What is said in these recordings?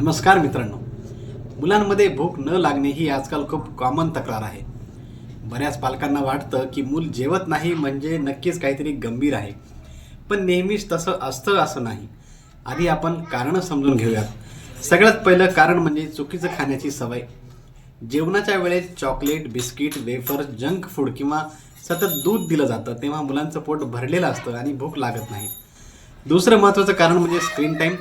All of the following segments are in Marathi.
नमस्कार मित्रांनो. मुलांमध्ये भूक न लागणे ही आजकाल खूप कॉमन तक्रार आहे. बऱ्याच पालकांना वाटतं की मूल जेवत नाही म्हणजे नक्कीच काहीतरी गंभीर आहे. पण नेहमीच तसं असतं असं नाही. आधी आपण कारणं समजून घेऊयात. सगळ्यात पहिलं कारण म्हणजे चुकीचं खाण्याची सवय. जेवणाच्या वेळेस chocolate biscuit wafer junk food किंवा सतत दूध दिलं जातं तेव्हा मुलांचं पोट भरलेलं असतं आणि भूक लागत नाही. दुसरं महत्त्वाचं कारण म्हणजे screen time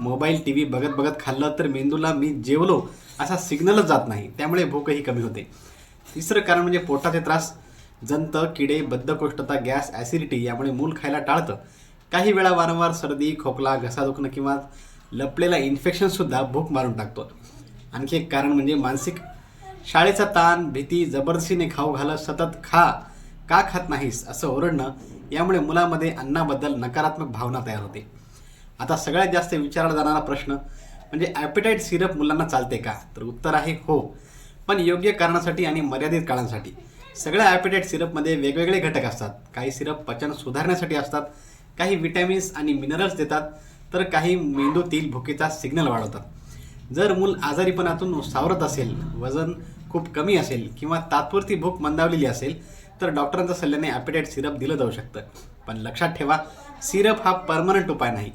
mobile T V बघत बघत खाल्लं तर मेंदूला मी जेवलो असा सिग्नलच जात नाही. त्यामुळे भूकही कमी होते. तिसरं कारण म्हणजे पोटाचे त्रास. जंत किडे बद्धकोष्ठता गॅस ॲसिडिटी यामुळे मूल खायला टाळतं. काही वेळा वारंवार सर्दी खोकला घसा दुखणं किंवा लपलेला इन्फेक्शनसुद्धा भूक मारून टाकतो. आणखी एक कारण म्हणजे मानसिक शाळेचा ताण भीती जबरदस्तीने खाऊ घालत सतत खा का खात नाहीस असं ओरडणं यामुळे मुलामध्ये अन्नाबद्दल नकारात्मक भावना तयार होते. आता सगळ्यात जास्त विचारला जाणारा प्रश्न म्हणजे ॲपेटाईट सिरप मुलांना चालते का? तर उत्तर आहे हो. पण योग्य कारणासाठी आणि मर्यादित काळांसाठी. सगळ्या ॲपेटाईट सिरपमध्ये वेगवेगळे घटक असतात. काही सिरप पचन सुधारण्यासाठी असतात. काही विटॅमिन्स आणि मिनरल्स देतात. तर काही मेंदूतील भुकेचा सिग्नल वाढवतात. जर मूल आजारीपणातून सावरत असेल वजन खूप कमी असेल किंवा तात्पुरती भूक मंदावलेली असेल तर डॉक्टरांच्या सल्ल्याने ॲपेटाईट सिरप दिलं जाऊ शकतं. पण लक्षात ठेवा सिरप हा परमनंट उपाय नाही.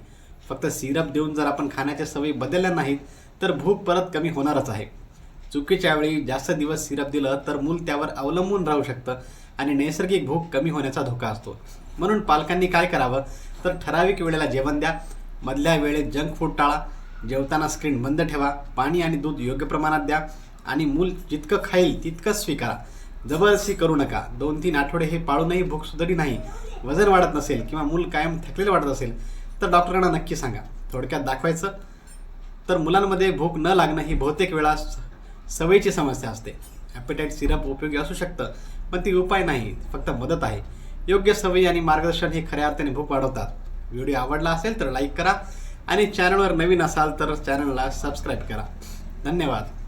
फक्त सिरप देऊन जर आपण खाण्याच्या सवयी बदलल्या नाहीत तर भूक परत कमी होणारच आहे. चुकीच्या वेळी जास्त दिवस सिरप दिलं तर मूल त्यावर अवलंबून राहू शकतं आणि नैसर्गिक भूक कमी होण्याचा धोका असतो. म्हणून पालकांनी काय करावं? तर ठराविक वेळेला जेवण द्या. मधल्या वेळेत जंक फूड टाळा. जेवताना स्क्रीन बंद ठेवा. पाणी आणि दूध योग्य प्रमाणात द्या आणि मूल जितकं खाईल तितकंच स्वीकारा. जबरदस्ती करू नका. दोन तीन आठवडे हे पाळूनही भूक सुधारी नाही. वजन वाढत नसेल किंवा मूल कायम थकलेलं वाटत असेल तर डॉक्टरांना नक्की सांगा. थोडक्यात दाखवायचं. तर मुलांमध्ये भूक न लागणं ही बहुतेक वेळा स- सवयीची समस्या असते. ॲपेटाईट सिरप उपयोगी असू शकतं पण ती उपाय नाही फक्त मदत आहे. योग्य सवयी आणि मार्गदर्शन हे खऱ्या अर्थाने भूक वाढवतात. व्हिडिओ आवडला असेल तर लाईक करा आणि चॅनलवर नवीन असाल तर चॅनलला सबस्क्राईब करा. धन्यवाद.